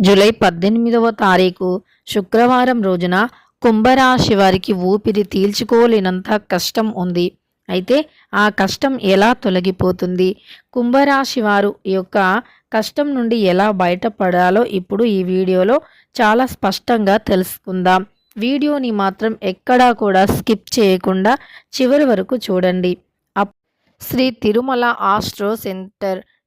July పద్దెనిమిదవ తారీఖు శుక్రవారం రోజున కుంభరాశి వారికి ఊపిరి తీల్చుకోలేనంత కష్టం ఉంది. అయితే ఆ కష్టం ఎలా తొలగిపోతుంది? కుంభరాశి వారు యొక్క కష్టం నుండి ఎలా బయటపడాలో ఇప్పుడు ఈ వీడియోలో చాలా స్పష్టంగా తెలుసుకుందాం. వీడియోని మాత్రం ఎక్కడా కూడా స్కిప్ చేయకుండా చివరి వరకు చూడండి. Up Sri Tirumala astro centre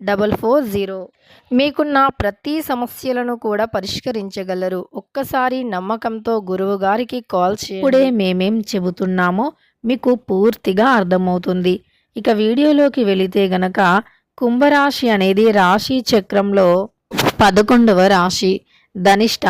double four zero. మీకున్న ప్రతి సమస్యలను కూడా పరిష్కరించగలరు. ఒక్కసారి నమ్మకంతో గురువు గారికి కాల్ చేయండి. మేమేం చెబుతున్నామో మీకు పూర్తిగా అర్థమవుతుంది. ఇక వీడియోలోకి వెళితే గనక కుంభరాశి అనేది రాశి చక్రంలో పదకొండవ రాశి. ధనిష్ట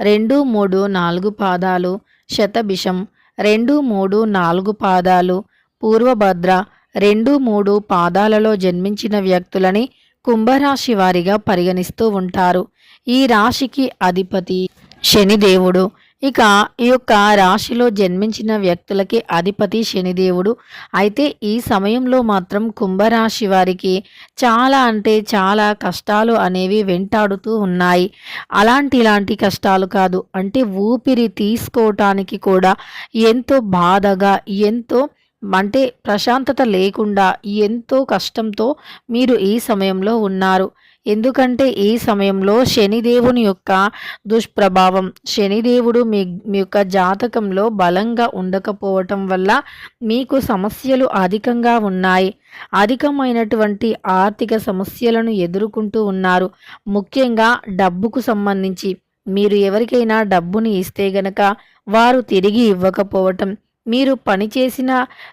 రెండు మూడు నాలుగు పాదాలు. శతభిషం రెండు మూడు నాలుగు పాదాలు. పూర్వభద్ర రెండు మూడు పాదాలలో జన్మించిన వ్యక్తులని కుంభరాశి వారిగా పరిగణిస్తూ ఉంటారు. ఈ రాశికి అధిపతి శనిదేవుడు. ఇక ఈ యొక్క రాశిలో జన్మించిన వ్యక్తులకి అధిపతి శనిదేవుడు. అయితే ఈ సమయంలో మాత్రం కుంభరాశి వారికి చాలా అంటే చాలా కష్టాలు అనేవి వెంటాడుతూ ఉన్నాయి. అలాంటి ఇలాంటి కష్టాలు కాదు. అంటే ఊపిరి తీసుకోవటానికి కూడా ఎంతో బాధగా ఎంతో అంటే ప్రశాంతత లేకుండా ఎంతో కష్టంతో మీరు ఈ సమయంలో ఉన్నారు. ఎందుకంటే ఈ సమయంలో శనిదేవుని యొక్క దుష్ప్రభావం శనిదేవుడు మీ మీ యొక్క జాతకంలో బలంగా ఉండకపోవటం వల్ల మీకు సమస్యలు అధికంగా ఉన్నాయి. అధికమైనటువంటి ఆర్థిక సమస్యలను ఎదుర్కొంటూ ఉన్నారు. ముఖ్యంగా డబ్బుకు సంబంధించి మీరు ఎవరికైనా డబ్బుని ఇస్తే గనక వారు తిరిగి ఇవ్వకపోవటం మీరు పనిచేసిన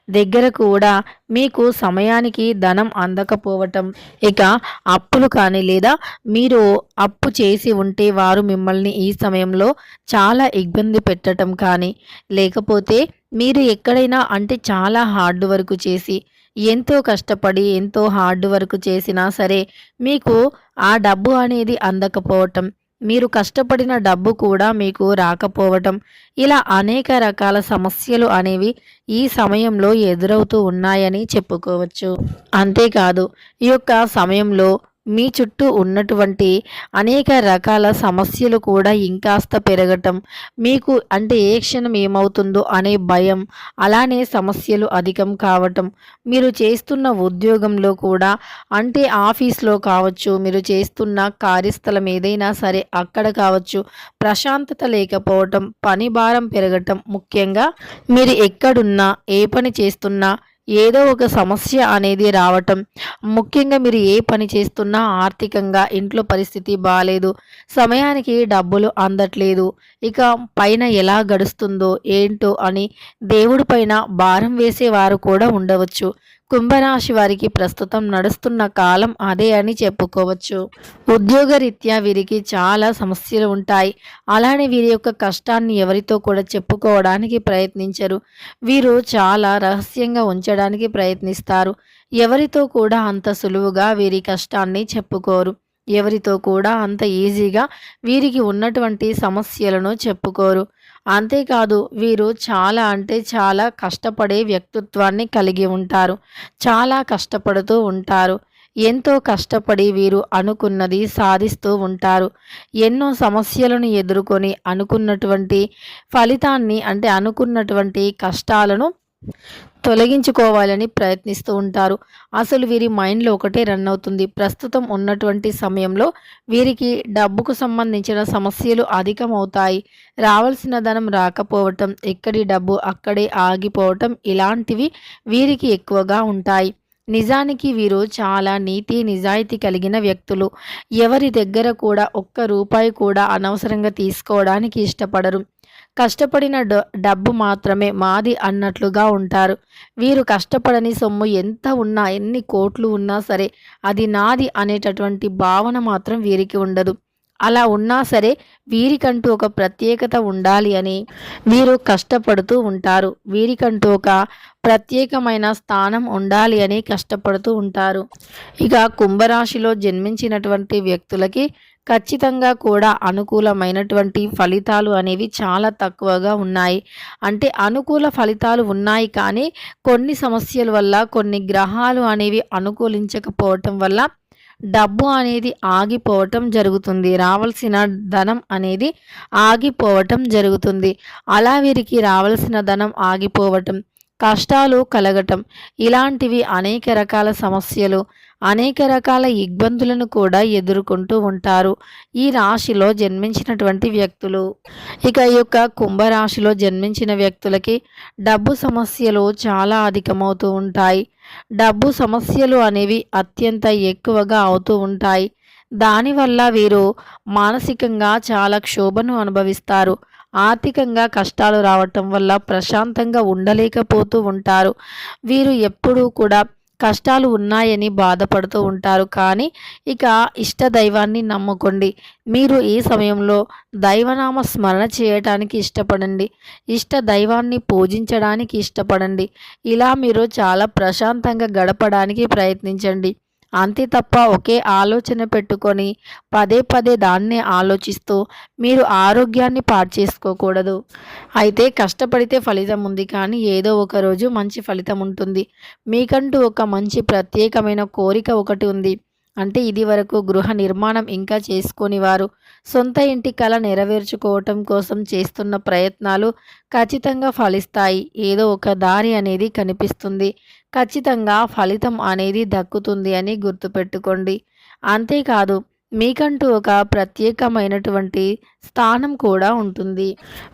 దగ్గర కూడా మీకు సమయానికి ధనం అందకపోవటం. ఇక అప్పులు కానీ లేదా మీరు అప్పు చేసి ఉంటే వారు మిమ్మల్ని ఈ సమయంలో చాలా ఇబ్బంది పెట్టడం కానీ లేకపోతే మీరు ఎక్కడైనా అంటే చాలా హార్డ్ వర్క్ చేసి ఎంతో కష్టపడి ఎంతో హార్డ్ వర్క్ చేసినా సరే మీకు ఆ డబ్బు అనేది అందకపోవటం. మీరు కష్టపడిన డబ్బు కూడా మీకు రాకపోవటం. ఇలా అనేక రకాల సమస్యలు అనేవి ఈ సమయంలో ఎదురవుతూ ఉన్నాయని చెప్పుకోవచ్చు. అంతేకాదు ఈ యొక్క సమయంలో మీ చుట్టూ ఉన్నటువంటి అనేక రకాల సమస్యలు కూడా ఇంకాస్త పెరగటం మీకు అంటే ఏ క్షణం ఏమవుతుందో అనే భయం అలానే సమస్యలు అధికం కావటం మీరు చేస్తున్న ఉద్యోగంలో కూడా అంటే ఆఫీస్లో కావచ్చు మీరు చేస్తున్న కార్యస్థలం ఏదైనా సరే అక్కడ కావచ్చు ప్రశాంతత లేకపోవటం పని భారం పెరగటం ముఖ్యంగా మీరు ఎక్కడున్నా ఏ పని చేస్తున్నా ఏదో ఒక సమస్య అనేది రావటం. ముఖ్యంగా మీరు ఏ పని చేస్తున్నా ఆర్థికంగా ఇంట్లో పరిస్థితి బాగాలేదు సమయానికి డబ్బులు అందట్లేదు. ఇక పైన ఎలా గడుస్తుందో ఏంటో అని దేవుడి పైన భారం వేసేవారు కూడా ఉండవచ్చు. కుంభరాశి వారికి ప్రస్తుతం నడుస్తున్న కాలం అదే అని చెప్పుకోవచ్చు. ఉద్యోగరీత్యా వీరికి చాలా సమస్యలు ఉంటాయి. అలానే వీరి యొక్క కష్టాన్ని ఎవరితో కూడా చెప్పుకోవడానికి ప్రయత్నించరు. వీరు చాలా రహస్యంగా ఉంచడానికి ప్రయత్నిస్తారు. ఎవరితో కూడా అంత సులువుగా వీరి కష్టాన్ని చెప్పుకోరు. ఎవరితో కూడా అంత ఈజీగా వీరికి ఉన్నటువంటి సమస్యలను చెప్పుకోరు. అంతేకాదు వీరు చాలా అంటే చాలా కష్టపడే వ్యక్తిత్వాన్ని కలిగి ఉంటారు. చాలా కష్టపడుతూ ఉంటారు. ఎంతో కష్టపడి వీరు అనుకున్నది సాధిస్తూ ఉంటారు. ఎన్నో సమస్యలను ఎదుర్కొని అనుకున్నటువంటి ఫలితాన్ని అంటే అనుకున్నటువంటి కష్టాలను తొలగించుకోవాలని ప్రయత్నిస్తూ ఉంటారు. అసలు వీరి మైండ్లో ఒకటే రన్ అవుతుంది. ప్రస్తుతం ఉన్నటువంటి సమయంలో వీరికి డబ్బుకు సంబంధించిన సమస్యలు అధికమవుతాయి. రావాల్సిన ధనం రాకపోవటం ఎక్కడి డబ్బు అక్కడే ఆగిపోవటం ఇలాంటివి వీరికి ఎక్కువగా ఉంటాయి. నిజానికి వీరు చాలా నీతి నిజాయితీ కలిగిన వ్యక్తులు. ఎవరి దగ్గర కూడా ఒక్క రూపాయి కూడా అనవసరంగా తీసుకోవడానికి ఇష్టపడరు. కష్టపడిన డ- డబ్బు మాత్రమే మాది అన్నట్లుగా ఉంటారు. వీరు కష్టపడని సొమ్ము ఎంత ఉన్నా ఎన్ని కోట్లు ఉన్నా సరే అది నాది అనేటటువంటి భావన మాత్రం వీరికి ఉండదు. అలా ఉన్నా సరే వీరికంటూ ఒక ప్రత్యేకత ఉండాలి అని వీరు కష్టపడుతూ ఉంటారు. వీరికంటూ ఒక ప్రత్యేకమైన స్థానం ఉండాలి అని కష్టపడుతూ ఉంటారు. ఇక కుంభరాశిలో జన్మించినటువంటి వ్యక్తులకి ఖచ్చితంగా కూడా అనుకూలమైనటువంటి ఫలితాలు అనేవి చాలా తక్కువగా ఉన్నాయి. అంటే అనుకూల ఫలితాలు ఉన్నాయి కానీ కొన్ని సమస్యల వల్ల కొన్ని గ్రహాలు అనేవి అనుకూలించకపోవటం వల్ల డబ్బు అనేది ఆగిపోవటం జరుగుతుంది. రావాల్సిన ధనం అనేది ఆగిపోవటం జరుగుతుంది. అలా వీరికి రావాల్సిన ధనం ఆగిపోవటం. కష్టాలు కలగటం. ఇలాంటివి అనేక రకాల సమస్యలు అనేక రకాల ఇబ్బందులను కూడా ఎదుర్కొంటూ ఉంటారు ఈ రాశిలో జన్మించినటువంటి వ్యక్తులు. ఇక ఈ యొక్క కుంభరాశిలో జన్మించిన వ్యక్తులకి డబ్బు సమస్యలు చాలా అధికమవుతూ ఉంటాయి. డబ్బు సమస్యలు అనేవి అత్యంత ఎక్కువగా అవుతూ ఉంటాయి. దానివల్ల వీరు మానసికంగా చాలా క్షోభను అనుభవిస్తారు. ఆర్థికంగా కష్టాలు రావటం వల్ల ప్రశాంతంగా ఉండలేకపోతూ ఉంటారు. వీరు ఎప్పుడూ కూడా కష్టాలు ఉన్నాయని బాధపడుతూ ఉంటారు. కానీ ఇక ఇష్ట దైవాన్ని నమ్ముకోండి. మీరు ఈ సమయంలో దైవనామ స్మరణ చేయటానికి ఇష్టపడండి. ఇష్ట దైవాన్ని పూజించడానికి ఇష్టపడండి. ఇలా మీరు చాలా ప్రశాంతంగా గడపడానికి ప్రయత్నించండి. అంతే తప్ప ఒకే ఆలోచన పెట్టుకొని పదే పదే దాన్నే ఆలోచిస్తూ మీరు ఆరోగ్యాన్ని పాడు చేసుకోకూడదు. అయితే కష్టపడితే ఫలితం ఉంది కానీ ఏదో ఒక రోజు మంచి ఫలితం ఉంటుంది. మీకంటూ ఒక మంచి ప్రత్యేకమైన కోరిక ఒకటి ఉంది. అంటే ఇది వరకు గృహ నిర్మాణం ఇంకా చేసుకొని వారు సొంత ఇంటి కళ నెరవేర్చుకోవటం కోసం చేస్తున్న ప్రయత్నాలు ఖచ్చితంగా ఫలిస్తాయి. ఏదో ఒక దారి అనేది కనిపిస్తుంది. ఖచ్చితంగా ఫలితం అనేది దక్కుతుంది అని గుర్తుపెట్టుకోండి. అంతేకాదు మీకంటూ ఒక ప్రత్యేకమైనటువంటి స్థానం కూడా ఉంటుంది.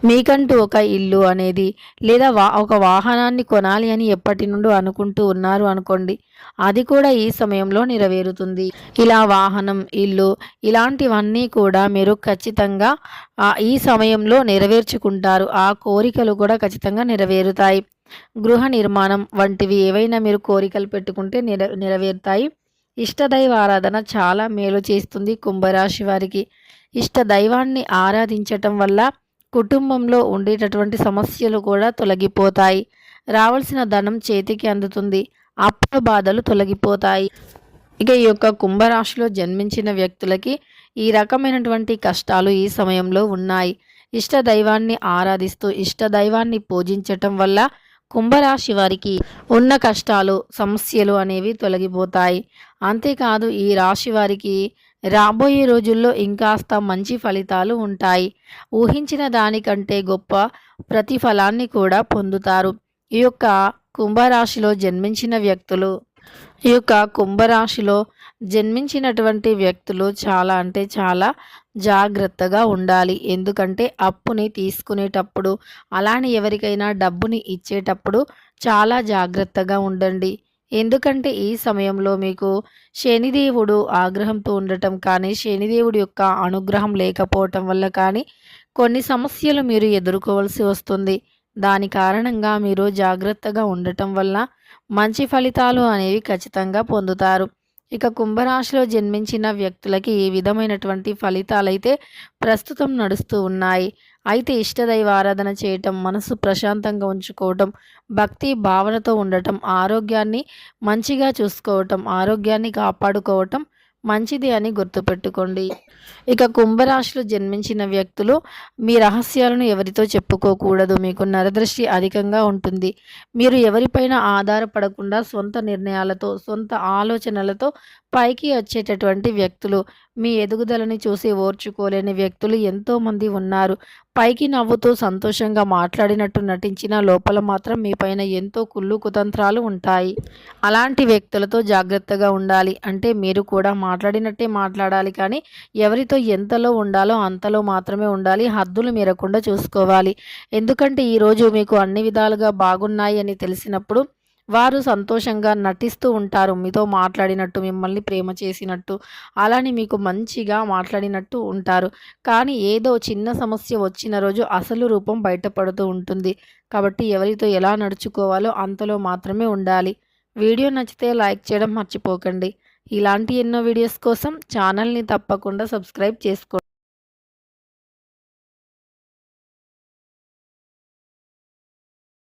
మీకంటూ ఒక ఇల్లు అనేది లేదా వా ఒక వాహనాన్ని కొనాలి అని ఎప్పటి నుండో అనుకుంటూ ఉన్నారు అనుకోండి. అది కూడా ఈ సమయంలో నెరవేరుతుంది. ఇలా వాహనం ఇల్లు ఇలాంటివన్నీ కూడా మీరు ఖచ్చితంగా ఈ సమయంలో నెరవేర్చుకుంటారు. ఆ కోరికలు కూడా ఖచ్చితంగా నెరవేరుతాయి. గృహ నిర్మాణం వంటివి ఏవైనా మీరు కోరికలు పెట్టుకుంటే నెర నెరవేరుతాయి. ఇష్టదైవ ఆరాధన చాలా మేలు చేస్తుంది కుంభరాశి వారికి. ఇష్ట దైవాన్ని ఆరాధించటం వల్ల కుటుంబంలో ఉండేటటువంటి సమస్యలు కూడా తొలగిపోతాయి. రావాల్సిన ధనం చేతికి అందుతుంది. అప్పుల బాధలు తొలగిపోతాయి. ఇక ఈ యొక్క కుంభరాశిలో జన్మించిన వ్యక్తులకి ఈ రకమైనటువంటి కష్టాలు ఈ సమయంలో ఉన్నాయి. ఇష్ట దైవాన్ని ఆరాధిస్తూ ఇష్ట దైవాన్ని పూజించటం వల్ల కుంభరాశి వారికి ఉన్న కష్టాలు సమస్యలు అనేవి తొలగిపోతాయి. అంతేకాదు ఈ రాశి వారికి రాబోయే రోజుల్లో ఇంకాస్త మంచి ఫలితాలు ఉంటాయి. ఊహించిన దానికంటే గొప్ప ప్రతిఫలాన్ని కూడా పొందుతారు. ఈ యొక్క కుంభరాశిలో జన్మించిన వ్యక్తులు. ఈ యొక్క కుంభరాశిలో జన్మించినటువంటి వ్యక్తులు చాలా అంటే చాలా జాగ్రత్తగా ఉండాలి. ఎందుకంటే అప్పుని తీసుకునేటప్పుడు అలానే ఎవరికైనా డబ్బుని ఇచ్చేటప్పుడు చాలా జాగ్రత్తగా ఉండండి. ఎందుకంటే ఈ సమయంలో మీకు శనిదేవుడు ఆగ్రహంతో ఉండటం కానీ శనిదేవుడి యొక్క అనుగ్రహం లేకపోవటం వల్ల కానీ కొన్ని సమస్యలు మీరు ఎదుర్కోవాల్సి వస్తుంది. దాని కారణంగా మీరు జాగ్రత్తగా ఉండటం వల్ల మంచి ఫలితాలు అనేవి ఖచ్చితంగా పొందుతారు. ఇక కుంభరాశిలో జన్మించిన వ్యక్తులకి ఈ విధమైనటువంటి ఫలితాలైతే ప్రస్తుతం నడుస్తూ ఉన్నాయి. అయితే ఇష్టదైవ ఆరాధన చేయటం మనసు ప్రశాంతంగా ఉంచుకోవటం భక్తి భావనతో ఉండటం ఆరోగ్యాన్ని మంచిగా చూసుకోవటం ఆరోగ్యాన్ని కాపాడుకోవటం మంచిది అని గుర్తుపెట్టుకోండి. ఇక కుంభరాశిలో జన్మించిన వ్యక్తులు మీ రహస్యాలను ఎవరితో చెప్పుకోకూడదు. మీకు నరదృష్టి అధికంగా ఉంటుంది. మీరు ఎవరిపైన ఆధారపడకుండా సొంత నిర్ణయాలతో సొంత ఆలోచనలతో పైకి వచ్చేటటువంటి వ్యక్తులు మీ ఎదుగుదలని చూసి ఓర్చుకోలేని వ్యక్తులు ఎంతోమంది ఉన్నారు. పైకి నవ్వుతూ సంతోషంగా మాట్లాడినట్టు నటించిన లోపల మాత్రం మీ పైన ఎంతో కుళ్ళు కుతంత్రాలు ఉంటాయి. అలాంటి వ్యక్తులతో జాగ్రత్తగా ఉండాలి. అంటే మీరు కూడా మాట్లాడినట్టే మాట్లాడాలి కానీ ఎవరితో ఎంతలో ఉండాలో అంతలో మాత్రమే ఉండాలి. హద్దులు మీరకుండా చూసుకోవాలి. ఎందుకంటే ఈరోజు మీకు అన్ని విధాలుగా బాగున్నాయి అని తెలిసినప్పుడు వారు సంతోషంగా నటిస్తూ ఉంటారు. మీతో మాట్లాడినట్టు మిమ్మల్ని ప్రేమ చేసినట్టు అలానే మీకు మంచిగా మాట్లాడినట్టు ఉంటారు. కానీ ఏదో చిన్న సమస్య వచ్చిన రోజు అసలు రూపం బయటపడుతూ ఉంటుంది. కాబట్టి ఎవరితో ఎలా నడుచుకోవాలో అంతలో మాత్రమే ఉండాలి. వీడియో నచ్చితే లైక్ చేయడం మర్చిపోకండి. ఇలాంటి ఎన్నో వీడియోస్ కోసం ఛానల్ని తప్పకుండా సబ్స్క్రైబ్ చేసుకోండి.